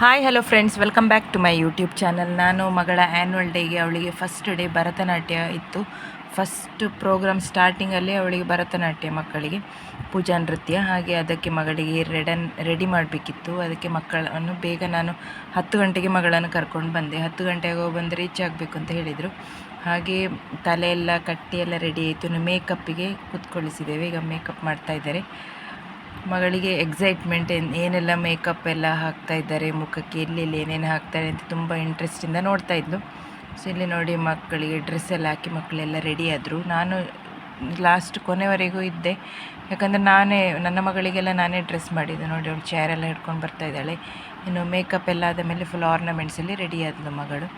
Hi hello friends welcome back to my YouTube channel ನಾನು ಮಗಳ annual ಡೇಗೆ ಅವಳಿಗೆ ಫಸ್ಟ್ ಡೇ ಭರತನಾಟ್ಯ ಇತ್ತು. ಫಸ್ಟ್ ಪ್ರೋಗ್ರಾಮ್ ಸ್ಟಾರ್ಟಿಂಗಲ್ಲಿ ಅವಳಿಗೆ ಭರತನಾಟ್ಯ ಮಕ್ಕಳಿಗೆ ಪೂಜಾ ನೃತ್ಯ. ಹಾಗೆ ಅದಕ್ಕೆ ಮಗಳಿಗೆ ರೆಡನ್ ರೆಡಿ ಮಾಡಬೇಕಿತ್ತು. ಅದಕ್ಕೆ ಮಕ್ಕಳನ್ನು ಬೇಗ ನಾನು ಹತ್ತು ಗಂಟೆಗೆ ಮಗಳನ್ನು ಕರ್ಕೊಂಡು ಬಂದೆ. ಹತ್ತು ಗಂಟೆಗೆ ಬಂದು ರೀಚ್ ಆಗಬೇಕು ಅಂತ ಹೇಳಿದರು. ಹಾಗೆ ತಲೆ ಎಲ್ಲ, ಕಟ್ಟಿ ಎಲ್ಲ ರೆಡಿ ಆಯಿತು. ಮೇಕಪ್ಪಿಗೆ ಕೂತ್ಕೊಳ್ಳಿಸಿದ್ದೇವೆ. ಈಗ ಮೇಕಪ್ ಮಾಡ್ತಾ ಇದ್ದಾರೆ. ಮಗಳಿಗೆ ಎಕ್ಸೈಟ್ಮೆಂಟ್ ಏನೆಲ್ಲ ಮೇಕಪ್ ಎಲ್ಲ ಹಾಕ್ತಾ ಇದ್ದಾರೆ, ಮುಖಕ್ಕೆ ಎಲ್ಲೆಲ್ಲಿ ಏನೇನು ಹಾಕ್ತಾರೆ ಅಂತ ತುಂಬ ಇಂಟ್ರೆಸ್ಟಿಂದ ನೋಡ್ತಾ ಇದ್ಲು. ಸೊ ಇಲ್ಲಿ ನೋಡಿ ಮಕ್ಕಳಿಗೆ ಡ್ರೆಸ್ ಎಲ್ಲ ಹಾಕಿ ಮಕ್ಕಳೆಲ್ಲ ರೆಡಿ ನಾನು ಲಾಸ್ಟ್ ಕೊನೆವರೆಗೂ ಇದ್ದೆ. ಯಾಕಂದರೆ ನಾನೇ ನನ್ನ ಮಗಳಿಗೆಲ್ಲ ನಾನೇ ಡ್ರೆಸ್ ಮಾಡಿದ್ದೆ. ನೋಡಿ, ಅವಳು ಚೇರೆಲ್ಲ ಹಿಡ್ಕೊಂಡು ಬರ್ತಾ ಇದ್ದಾಳೆ. ಇನ್ನು ಮೇಕಪ್ ಎಲ್ಲ ಆದ ಮೇಲೆ ಫುಲ್ ಆರ್ನಮೆಂಟ್ಸಲ್ಲಿ ರೆಡಿ ಮಗಳು.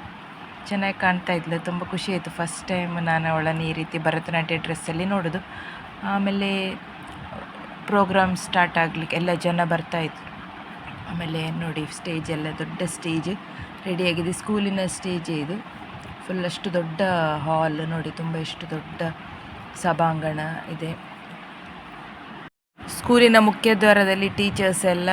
ಚೆನ್ನಾಗಿ ಕಾಣ್ತಾ ಇದ್ಲು. ತುಂಬ ಖುಷಿ ಆಯಿತು. ಫಸ್ಟ್ ಟೈಮ್ ನಾನು ಅವಳನ್ನು ಈ ರೀತಿ ಭರತನಾಟ್ಯ ಡ್ರೆಸ್ಸಲ್ಲಿ ನೋಡೋದು. ಆಮೇಲೆ ಪ್ರೋಗ್ರಾಮ್ ಸ್ಟಾರ್ಟ್ ಆಗಲಿಕ್ಕೆ ಎಲ್ಲ ಜನ ಬರ್ತಾಯಿದ್ರು ಆಮೇಲೆ ನೋಡಿ ಸ್ಟೇಜ್ ಎಲ್ಲ ದೊಡ್ಡ ಸ್ಟೇಜ್ ರೆಡಿಯಾಗಿದೆ ಸ್ಕೂಲಿನ ಸ್ಟೇಜ್ ಇದು. ಫುಲ್ ಅಷ್ಟು ದೊಡ್ಡ ಹಾಲ್ ನೋಡಿ ತುಂಬ ಇಷ್ಟು ದೊಡ್ಡ ಸಭಾಂಗಣ ಇದೆ. ಸ್ಕೂಲಿನ ಮುಖ್ಯ ದ್ವಾರದಲ್ಲಿ ಟೀಚರ್ಸ್ ಎಲ್ಲ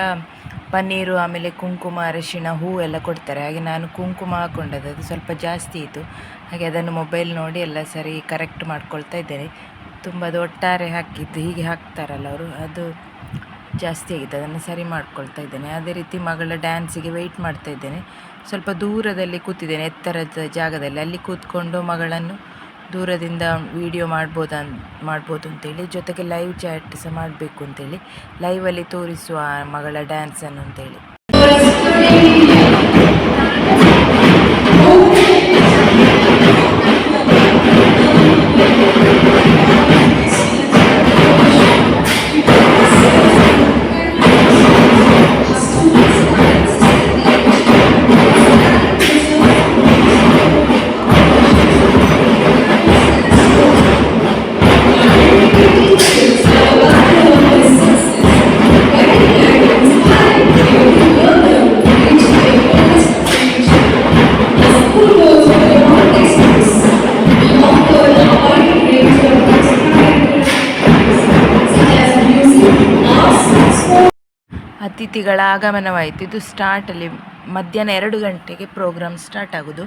ಪನ್ನೀರು, ಆಮೇಲೆ ಕುಂಕುಮ, ಅರಿಶಿಣ, ಹೂ ಎಲ್ಲ ಕೊಡ್ತಾರೆ. ಹಾಗೆ ನಾನು ಕುಂಕುಮ ಹಾಕ್ಕೊಂಡದ್ದು. ಅದು ಸ್ವಲ್ಪ ಜಾಸ್ತಿ ಇತ್ತು. ಹಾಗೆ ಅದನ್ನು ಮೊಬೈಲ್ ನೋಡಿ ಎಲ್ಲ ಸರಿ ಕರೆಕ್ಟ್ ಮಾಡ್ಕೊಳ್ತಾ ಇದ್ದೇನೆ. ತುಂಬ ಒಟ್ಟಾರೆ ಹಾಕಿದ್ದು, ಹೀಗೆ ಹಾಕ್ತಾರಲ್ಲ ಅವರು, ಅದು ಜಾಸ್ತಿ ಆಗಿದೆ, ಅದನ್ನು ಸರಿ ಮಾಡ್ಕೊಳ್ತಾ ಇದ್ದೇನೆ. ಅದೇ ರೀತಿ ಮಗಳ ಡ್ಯಾನ್ಸಿಗೆ ವೆಯ್ಟ್ ಮಾಡ್ತಾ ಇದ್ದೇನೆ. ಸ್ವಲ್ಪ ದೂರದಲ್ಲಿ ಕೂತಿದ್ದೇನೆ, ಎತ್ತರದ ಜಾಗದಲ್ಲಿ. ಅಲ್ಲಿ ಕೂತ್ಕೊಂಡು ಮಗಳನ್ನು ದೂರದಿಂದ ವಿಡಿಯೋ ಮಾಡ್ಬೋದ, ಮಾಡ್ಬೋದು ಅಂತೇಳಿ, ಜೊತೆಗೆ ಲೈವ್ ಚಾಟ್ ಸಹ ಮಾಡಬೇಕು ಅಂತೇಳಿ ಲೈವಲ್ಲಿ ತೋರಿಸುವ ಮಗಳ ಡ್ಯಾನ್ಸನ್ನು ಅಂತೇಳಿ. ಅತಿಥಿಗಳ ಆಗಮನವಾಯಿತು. ಇದು ಸ್ಟಾರ್ಟಲ್ಲಿ ಮಧ್ಯಾಹ್ನ ಎರಡು ಗಂಟೆಗೆ ಪ್ರೋಗ್ರಾಮ್ ಸ್ಟಾರ್ಟ್ ಆಗೋದು.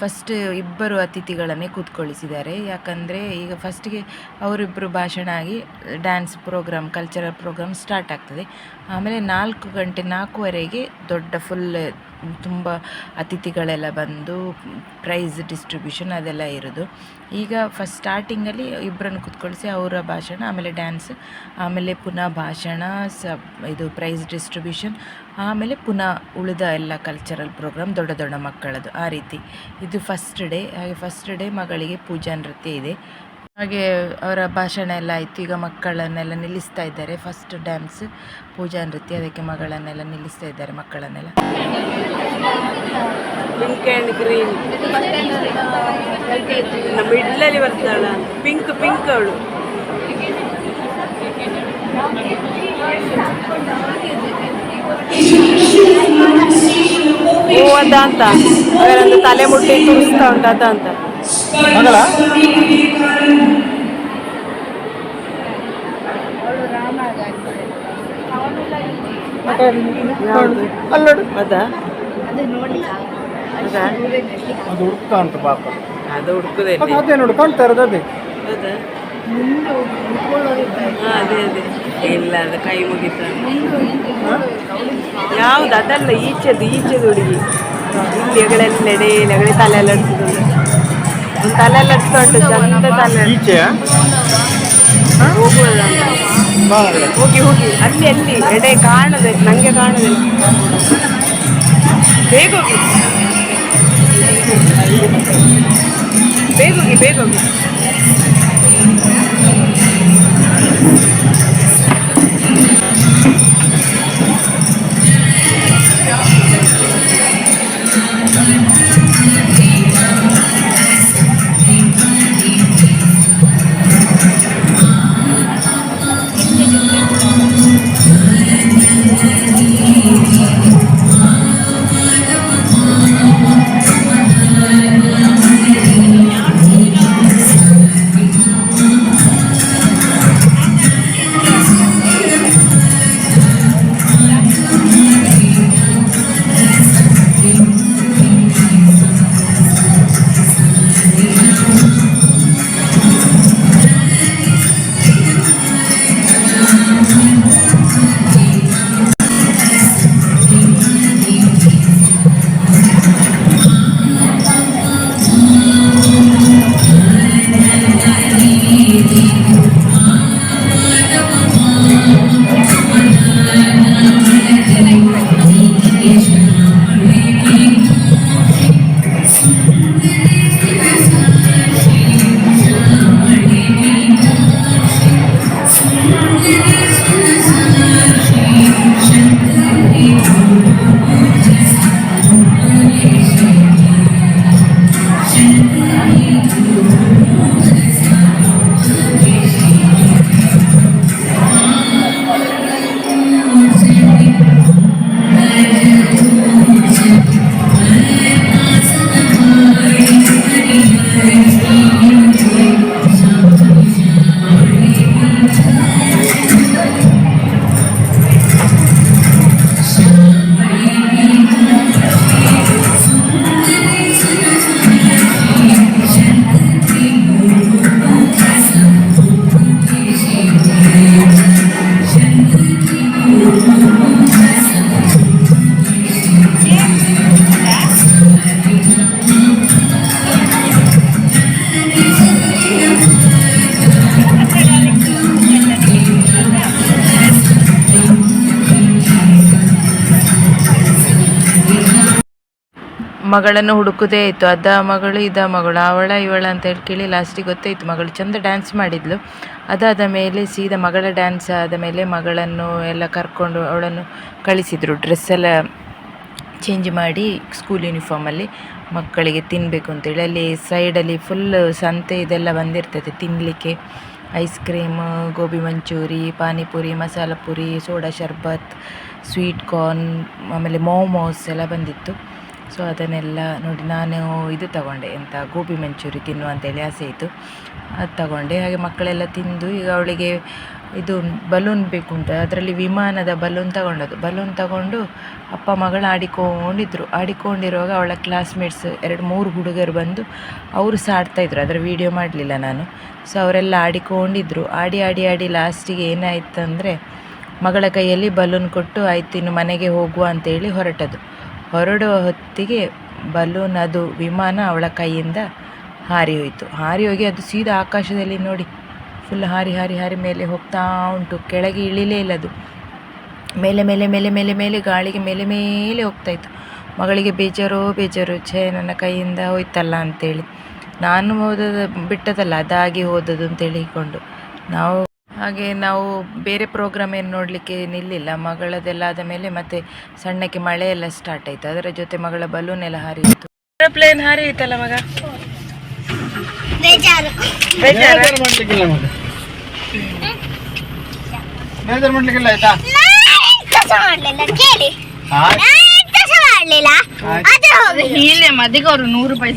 ಫಸ್ಟ್ ಇಬ್ಬರು ಅತಿಥಿಗಳನ್ನೇ ಕೂತ್ಕೊಳ್ಳಿಸಿದ್ದಾರೆ ಯಾಕಂದರೆ ಈಗ ಫಸ್ಟಿಗೆ ಅವರಿಬ್ಬರು ಭಾಷಣ ಆಗಿ dance program cultural program start ಆಗ್ತದೆ. ಆಮೇಲೆ ನಾಲ್ಕು ಗಂಟೆ ನಾಲ್ಕೂವರೆಗೆ ದೊಡ್ಡ ಫುಲ್ ತುಂಬ ಅತಿಥಿಗಳೆಲ್ಲ ಬಂದು ಪ್ರೈಸ್ ಡಿಸ್ಟ್ರಿಬ್ಯೂಷನ್ ಅದೆಲ್ಲ ಇರೋದು. ಈಗ ಫಸ್ಟ್ ಸ್ಟಾರ್ಟಿಂಗಲ್ಲಿ ಇಬ್ಬರನ್ನು ಕುತ್ಕೊಳಿಸಿ ಅವರ ಭಾಷಣ, ಆಮೇಲೆ ಡ್ಯಾನ್ಸ್ ಆಮೇಲೆ ಪುನಃ ಭಾಷಣ ಸ ಇದು ಪ್ರೈಸ್ ಡಿಸ್ಟ್ರಿಬ್ಯೂಷನ್, ಆಮೇಲೆ ಪುನಃ ಉಳಿದ ಎಲ್ಲ ಕಲ್ಚರಲ್ ಪ್ರೋಗ್ರಾಮ್ ದೊಡ್ಡ ದೊಡ್ಡ ಮಕ್ಕಳದು ಆ ರೀತಿ. ಇದು ಫಸ್ಟ್ ಡೇ ಹಾಗೆ ಫಸ್ಟ್ ಡೇ ಮಗಳಿಗೆ ಪೂಜಾ ನೃತ್ಯ ಇದೆ. ಹಾಗೆ ಅವರ ಭಾಷಣ ಎಲ್ಲ ಆಯಿತು. ಈಗ ಮಕ್ಕಳನ್ನೆಲ್ಲ ನಿಲ್ಲಿಸ್ತಾ ಇದ್ದಾರೆ. ಫಸ್ಟ್ ಡ್ಯಾನ್ಸ್ ಪೂಜಾ ನೃತ್ಯ, ಅದಕ್ಕೆ ಮಗಳನ್ನೆಲ್ಲ ನಿಲ್ಲಿಸ್ತಾ ಇದ್ದಾರೆ ಮಕ್ಕಳನ್ನೆಲ್ಲ. ಪಿಂಕ್ ಆ್ಯಂಡ್ ಗ್ರೀನ್ ನಮ್ಮ ಇಡ್ಲಲ್ಲಿ ಬರ್ತಾಳ ಪಿಂಕ್ ಪಿಂಕ್ ಅವಳು. ಅಂತ. ಅವರೊಂದು ತಲೆ ಮುಟ್ಟಿ ತುರಿಸ್ತಾ ಉಂಟು ಅಂತ. ಯಾವ್ದು? ಅದ ಅದಾ ಅದು ಹುಡುಕ್ತಾ ಉಂಟು ಪಾಪ. ಅದು ಹುಡುಕುದೇ ಅದು ನೋಡು ಕಾಣ್ತಾ ಇರೋದು ಅದೇ. ಇಲ್ಲ ಅದು ಕೈ ಮುಗಿತ ಯಾವ್ದು? ಅದಲ್ಲ ಈಚೆದು ಈಚೆದು ಹುಡುಗಿ. ಇಲ್ಲಿ ತಲೆ ಎಲ್ಲ ಅಡ್ಸಿದ್ದು ತಲೆ ಎಲ್ಲ ಅಡ್ಸ್ತಾ ಉಂಟು ಚಂದ ತಲೆ ಈಚೆ ಹೋಗುವುದ ಹೋಗಿ ಹೋಗಿ ಅಲ್ಲಿ ಅಲ್ಲಿ ಎಡೆ ಕಾಣದೆ ನಂಗೆ ಕಾಣದೆ ಬೇಗ ಹೋಗಿ ಬೇಗ ಹೋಗಿ ಬೇಗ ಹೋಗಿ Thank you. ಮಗಳನ್ನು ಹುಡುಕುದೇ ಇತ್ತು. ಅದ ಮಗಳು, ಇದ ಮಗಳು, ಅವಳ, ಇವಳ ಅಂತ ಹೇಳಿ ಕೇಳಿ ಲಾಸ್ಟಿಗೆ ಗೊತ್ತಾಯಿತು. ಮಗಳು ಚಂದ ಡ್ಯಾನ್ಸ್ ಮಾಡಿದ್ಲು. ಅದಾದ ಮೇಲೆ ಸೀದಾ ಮಗಳ ಡ್ಯಾನ್ಸ್ ಆದ ಮೇಲೆ ಮಗಳನ್ನು ಎಲ್ಲ ಕರ್ಕೊಂಡು ಅವಳನ್ನು ಕಳಿಸಿದರು. ಡ್ರೆಸ್ ಎಲ್ಲ ಚೇಂಜ್ ಮಾಡಿ ಸ್ಕೂಲ್ ಯೂನಿಫಾರ್ಮಲ್ಲಿ ಮಕ್ಕಳಿಗೆ ತಿನ್ನಬೇಕು ಅಂತೇಳಿ ಅಲ್ಲಿ ಸೈಡಲ್ಲಿ ಫುಲ್ ಸಂತೆ ಇದೆಲ್ಲ ಬಂದಿರ್ತದೆ. ತಿನ್ನಲಿಕ್ಕೆ ice cream gobi manchurian, panipuri, masala puri, soda sharbat sweet corn ಆಮೇಲೆ ಮೋಮೋಸ್ ಎಲ್ಲ ಬಂದಿತ್ತು. ಸೊ ಅದನ್ನೆಲ್ಲ ನೋಡಿ ನಾನು ಇದು ತಗೊಂಡೆ, ಎಂತ ಗೋಬಿ ಮಂಚೂರಿ ತಿನ್ನುವ ಅಂತೇಳಿ ಆಸೆ ಇತ್ತು. ಅದು ತಗೊಂಡೆ, ಹಾಗೆ ಮಕ್ಕಳೆಲ್ಲ ತಿಂದು ಈಗ ಅವಳಿಗೆ ಇದು ಬಲೂನ್ ಬೇಕು ಅಂತ ಅದರಲ್ಲಿ ವಿಮಾನದ ಬಲೂನ್ ತಗೊಂಡದ್ದು. ಬಲೂನ್ ತಗೊಂಡು ಅಪ್ಪ, ಮಗಳು ಆಡಿಕೊಂಡಿದ್ರು. ಆಡಿಕೊಂಡಿರುವಾಗ ಅವಳ ಕ್ಲಾಸ್ಮೇಟ್ಸ್ ಎರಡು, ಮೂರು ಹುಡುಗರು ಬಂದು ಅವರು ಸಹ ಆಡ್ತಾಯಿದ್ರು ಅದರ ವೀಡಿಯೋ ಮಾಡಲಿಲ್ಲ ನಾನು. ಸೊ ಅವರೆಲ್ಲ ಆಡಿಕೊಂಡಿದ್ರು. ಆಡಿ ಆಡಿ ಆಡಿ ಲಾಸ್ಟಿಗೆ ಏನಾಯ್ತು ಅಂದರೆ ಮಗಳ ಕೈಯಲ್ಲಿ ಬಲೂನ್ ಕೊಟ್ಟು, ಆಯ್ತು, ಇನ್ನು ಮನೆಗೆ ಹೋಗುವ ಅಂತೇಳಿ ಹೊರಟದು ಹೊರಡುವ ಹೊತ್ತಿಗೆ ಬಲೂನ್ ಅದು ವಿಮಾನ ಅವಳ ಕೈಯಿಂದ ಹಾರಿ ಹೋಯಿತು ಹಾರಿ ಹೋಗಿ ಅದು ಸೀದಾ ಆಕಾಶದಲ್ಲಿ ನೋಡಿ ಫುಲ್ ಹಾರಿ ಹಾರಿ ಹಾರಿ ಮೇಲೆ ಹೋಗ್ತಾ ಉಂಟು. ಕೆಳಗೆ ಇಳಿಲೇ ಇಲ್ಲ ಅದು. ಮೇಲೆ ಮೇಲೆ ಮೇಲೆ ಮೇಲೆ ಮೇಲೆ ಗಾಳಿಗೆ ಮೇಲೆ ಮೇಲೆ ಹೋಗ್ತಾ ಇತ್ತು. ಮಗಳಿಗೆ ಬೇಜಾರೋ, ಬೇಜಾರು, ಛೇ, ನನ್ನ ಕೈಯಿಂದ ಹೋಯ್ತಲ್ಲ ಅಂತೇಳಿ. ನಾನು ಹೋದದ್ದು ಬಿಟ್ಟದಲ್ಲ ಅದಾಗಿ ಹೋದದ್ದು ಅಂತೇಳಿ ಕೊಂಡು ನಾವು ಹಾಗೆ ನಾವು ಬೇರೆ ಪ್ರೋಗ್ರಾಮ್ ಏನು ನೋಡಲಿಕ್ಕೆ ನಿಲ್ಲಿಲ್ಲ. ಮಗಳದೆಲ್ಲ ಆದ ಮೇಲೆ ಮತ್ತೆ ಸಣ್ಣಕ್ಕೆ ಮಳೆ ಎಲ್ಲ ಸ್ಟಾರ್ಟ್ ಆಯಿತು. ಅದರ ಜೊತೆ ಮಗಳ ಬಲೂನ್ ಎಲ್ಲ ಹಾರಿಯಿತು ಏರೋಪ್ಲೇನ್ ಹಾರಿ ಹೋಯ್ತಲ್ಲ ಮಗ? ಮದಿಗೆ ಅವರು ನೂರು ರೂಪಾಯಿ